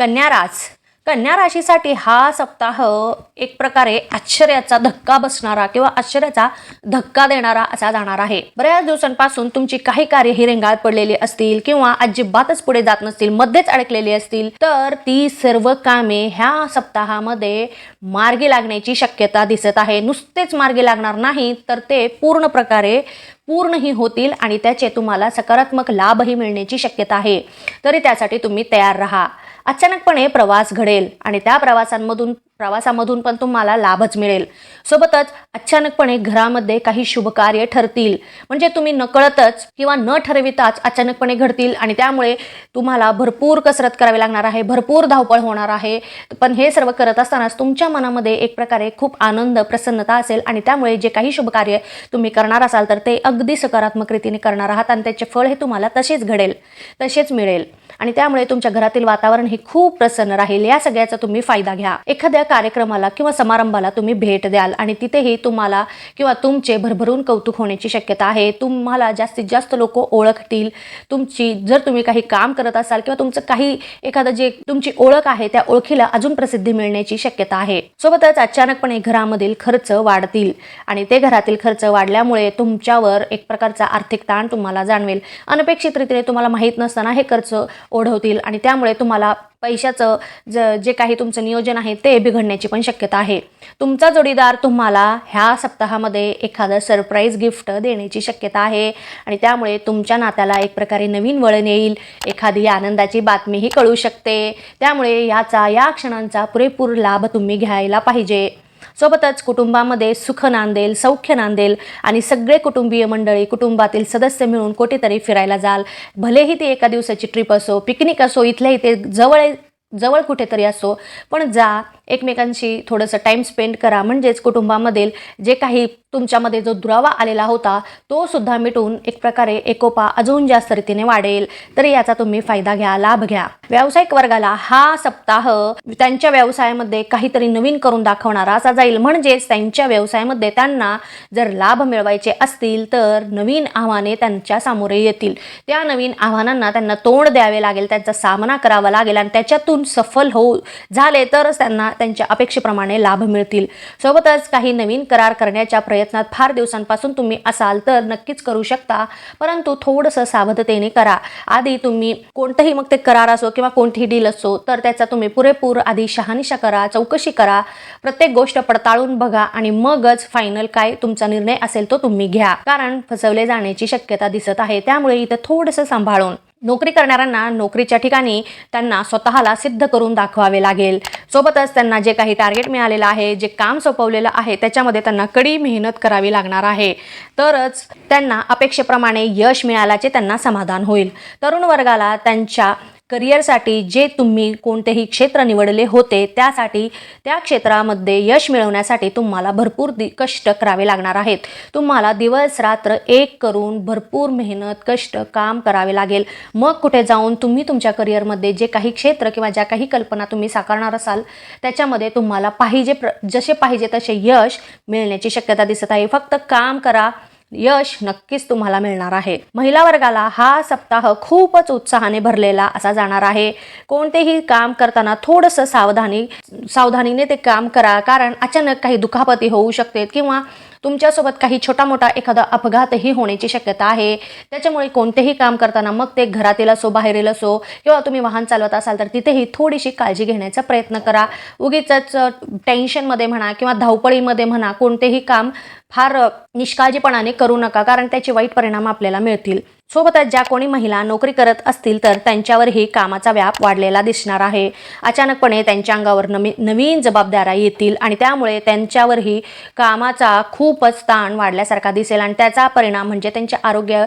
कन्याराज कन्या राशीसाठी हा सप्ताह एक प्रकारे आश्चर्याचा धक्का बसणारा किंवा आश्चर्याचा धक्का देणारा असा जाणार आहे. बऱ्याच दिवसांपासून तुमची काही कार्य ही रेंगाळत पडलेली असतील किंवा अजिबातच पुढे जात नसतील मध्येच अडकलेली असतील तर ती सर्व कामे ह्या सप्ताहामध्ये मार्गी लागण्याची शक्यता दिसत आहे. नुसतेच मार्गी लागणार नाही तर ते पूर्ण प्रकारे पूर्णही होतील आणि त्याचे तुम्हाला सकारात्मक लाभही मिळण्याची शक्यता आहे. तरी त्यासाठी तुम्ही तयार राहा. अचानकपणे प्रवास घडेल आणि त्या प्रवासांमधून प्रवासामधून पण तुम्हाला लाभच मिळेल. सोबतच अचानकपणे घरामध्ये काही शुभकार्य ठरतील. म्हणजे तुम्ही नकळतच किंवा न ठरविताच अचानकपणे घडतील आणि त्यामुळे तुम्हाला भरपूर कसरत करावी लागणार आहे भरपूर धावपळ होणार आहे. पण हे सर्व करत असतानाच तुमच्या मनामध्ये एक प्रकारे खूप आनंद प्रसन्नता असेल आणि त्यामुळे जे काही शुभकार्य तुम्ही करणार असाल तर ते अगदी सकारात्मक रीतीने करणार आहात आणि त्याचे फळ हे तुम्हाला तसेच घडेल तसेच मिळेल. आणि त्यामुळे तुमच्या घरातील वातावरण हे खूप प्रसन्न राहील. या सगळ्याचा तुम्ही फायदा घ्या. एखाद्या कार्यक्रमाला किंवा समारंभाला तुम्ही भेट द्याल आणि तिथेही तुम्हाला किंवा तुमचे भरभरून कौतुक होण्याची शक्यता आहे. तुम्हाला जास्तीत जास्त लोक ओळखतील. तुमची जर तुम्ही काही काम करत असाल किंवा तुमचं काही एखादं जे तुमची ओळख आहे त्या ओळखीला अजून प्रसिद्धी मिळण्याची शक्यता आहे. सोबतच अचानकपणे घरामधील खर्च वाढतील आणि ते घरातील खर्च वाढल्यामुळे तुमच्यावर एक प्रकारचा आर्थिक ताण तुम्हाला जाणवेल. अनपेक्षित रीतीने तुम्हाला माहीत नसताना हे खर्च ओढवतील आणि त्यामुळे तुम्हाला पैशाचं ज जे काही तुमचं नियोजन आहे ते बिघडण्याची पण शक्यता आहे. तुमचा जोडीदार तुम्हाला ह्या सप्ताहामध्ये एखादं सरप्राईज गिफ्ट देण्याची शक्यता आहे आणि त्यामुळे तुमच्या नात्याला एक प्रकारे नवीन वळण येईल एखादी आनंदाची बातमीही कळू शकते. त्यामुळे याचा या क्षणांचा पुरेपूर लाभ तुम्ही घ्यायला पाहिजे. सोबतच कुटुंबामध्ये सुख नांदेल सौख्य नांदेल आणि सगळे कुटुंबीय मंडळी कुटुंबातील सदस्य मिळून कुठेतरी फिरायला जाल. भलेही ती एका दिवसाची ट्रिप असो पिकनिक असो इथल्या इथे जवळ जवळ कुठेतरी असो पण जा. एकमेकांशी थोडंसं टाईम स्पेंड करा. म्हणजेच कुटुंबामधील जे काही तुमच्यामध्ये जो दुरावा आलेला होता तो सुद्धा मिटून एक प्रकारे एकोपा अजून जास्त रीतीने वाढेल. तर याचा तुम्ही फायदा घ्या लाभ घ्या. व्यावसायिक वर्गाला हा सप्ताह त्यांच्या व्यवसायामध्ये काहीतरी नवीन करून दाखवणारा असा जाईल. म्हणजेच त्यांच्या व्यवसायामध्ये त्यांना जर लाभ मिळवायचे असतील तर नवीन आव्हाने त्यांच्या सामोरे येतील. त्या नवीन आव्हानांना त्यांना तोंड द्यावे लागेल त्यांचा सामना करावा लागेल आणि त्याच्यातून सफल होऊ झाले तरच त्यांना त्यांच्या अपेक्षेप्रमाणे लाभ मिळतील. सोबतच काही नवीन करार करण्याच्या प्रयत्न प्रयत्नात फार दिवसांपासून तुम्ही असाल तर नक्कीच करू शकता. परंतु थोडंसं सावधतेने करा. आधी तुम्ही कोणतंही मग ते करार असो किंवा कोणतीही डील असो तर त्याचा तुम्ही पुरेपूर आधी शहानिशा करा चौकशी करा. प्रत्येक गोष्ट पडताळून बघा आणि मगच फायनल काय तुमचा निर्णय असेल तो तुम्ही घ्या. कारण फसवले जाण्याची शक्यता दिसत आहे. त्यामुळे इथं थोडंसं सांभाळून नोकरी करणाऱ्यांना नोकरीच्या ठिकाणी त्यांना स्वतःला सिद्ध करून दाखवावे लागेल. सोबतच त्यांना जे काही टार्गेट मिळालेलं आहे जे काम सोपवलेलं आहे त्याच्यामध्ये त्यांना कडी मेहनत करावी लागणार आहे. तरच त्यांना अपेक्षेप्रमाणे यश मिळाल्याचे त्यांना समाधान होईल. तरुण वर्गाला त्यांच्या करिअरसाठी जे तुम्ही कोणतेही क्षेत्र निवडले होते त्यासाठी त्या क्षेत्रामध्ये यश मिळवण्यासाठी तुम्हाला भरपूर दि कष्ट करावे लागणार आहेत. तुम्हाला दिवस रात्र एक करून भरपूर मेहनत कष्ट काम करावे लागेल. मग कुठे जाऊन तुम्ही तुमच्या करिअरमध्ये जे काही क्षेत्र किंवा ज्या काही कल्पना तुम्ही साकारणार असाल त्याच्यामध्ये तुम्हाला पाहिजे प्र जसे पाहिजे तसे यश मिळण्याची शक्यता दिसत आहे. फक्त काम करा यश नक्कीच तुम्हाला मिळणार आहे. महिला वर्गाला हा सप्ताह खूपच उत्साहाने भरलेला असा जाणार आहे. कोणतेही काम करताना थोडंसं सावधानी सावधानीने ते काम करा कारण अचानक काही दुखापती होऊ शकते किंवा तुमच्यासोबत काही छोटा मोठा एखादा अपघातही होण्याची शक्यता आहे. त्याच्यामुळे कोणतेही काम करताना मग ते घरातील असो बाहेरील असो किंवा तुम्ही वाहन चालवत असाल तर तिथेही थोडीशी काळजी घेण्याचा प्रयत्न करा. उगीच टेन्शनमध्ये म्हणा किंवा धावपळीमध्ये म्हणा कोणतेही काम फार निष्काळजीपणाने करू नका कारण त्याचे वाईट परिणाम आपल्याला मिळतील. सोबतच ज्या कोणी महिला नोकरी करत असतील तर त्यांच्यावरही कामाचा व्याप वाढलेला दिसणार आहे. अचानकपणे त्यांच्या अंगावर नवी नवीन जबाबदाऱ्या येतील आणि त्यामुळे त्यांच्यावरही कामाचा खूपच ताण वाढल्यासारखा दिसेल आणि त्याचा परिणाम म्हणजे त्यांचे आरोग्य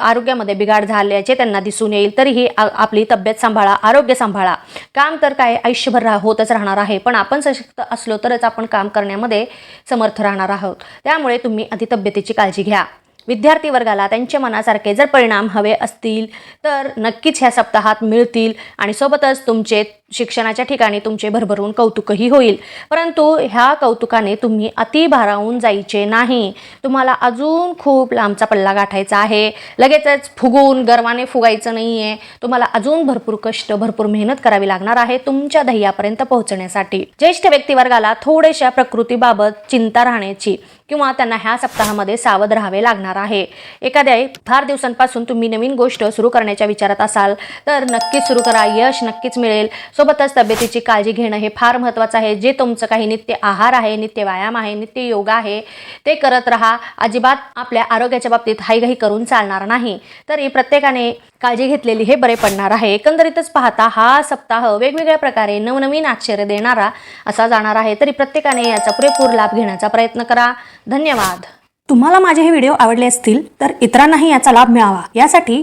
आरोग्यामध्ये बिघाड झाल्याचे त्यांना दिसून येईल. तरीही आ- आपली तब्येत सांभाळा आरोग्य सांभाळा. काम तर काय आयुष्यभर राह होतच राहणार आहे पण आपण सशक्त असलो तरच आपण काम करण्यामध्ये समर्थ राहणार आहोत. त्यामुळे तुम्ही आधी तब्येतीची काळजी घ्या. विद्यार्थी वर्गाला त्यांच्या मनासारखे जर परिणाम हवे असतील तर नक्कीच ह्या सप्ताहात मिळतील. आणि सोबतच तुमचे शिक्षणाच्या ठिकाणी तुमचे भरभरून कौतुकही होईल. परंतु ह्या कौतुकाने तुम्ही अति भारावून जायचे नाही. तुम्हाला अजून खूप लांबचा पल्ला गाठायचा आहे. लगेचच फुगून गर्वाने फुगायचं नाही आहे तुम्हाला अजून भरपूर कष्ट भरपूर मेहनत करावी लागणार आहे तुमच्या ध्येयापर्यंत पोहोचण्यासाठी. ज्येष्ठ व्यक्तिवर्गाला थोड्याशा प्रकृतीबाबत चिंता राहण्याची किंवा त्यांना ह्या सप्ताहामध्ये सावध राहावे लागणार आहे. एखाद्या फार दिवसांपासून तुम्ही नवीन गोष्ट सुरू करण्याच्या विचारात असाल तर नक्कीच सुरू करा. यश नक्कीच मिळेल. सोबतच तब्येतीची काळजी घेणं हे फार महत्त्वाचं आहे. जे तुमचं काही नित्य आहार आहे नित्य व्यायाम आहे नित्य योगा आहे ते करत राहा. अजिबात आपल्या आरोग्याच्या बाबतीत हाईघाई करून चालणार नाही. तरी प्रत्येकाने काळजी घेतलेली हे बरे पडणार आहे. एकंदरीतच पाहता हा सप्ताह वेगवेगळ्या प्रकारे नवनवीन आश्चर्य देणारा असा जाणार आहे. तरी प्रत्येकाने याचा पुरेपूर लाभ घेण्याचा प्रयत्न करा. धन्यवाद. तुम्हाला माझे हे व्हिडिओ आवडले असतील तर इतरांनाही याचा लाभ मिळावा. यासाठी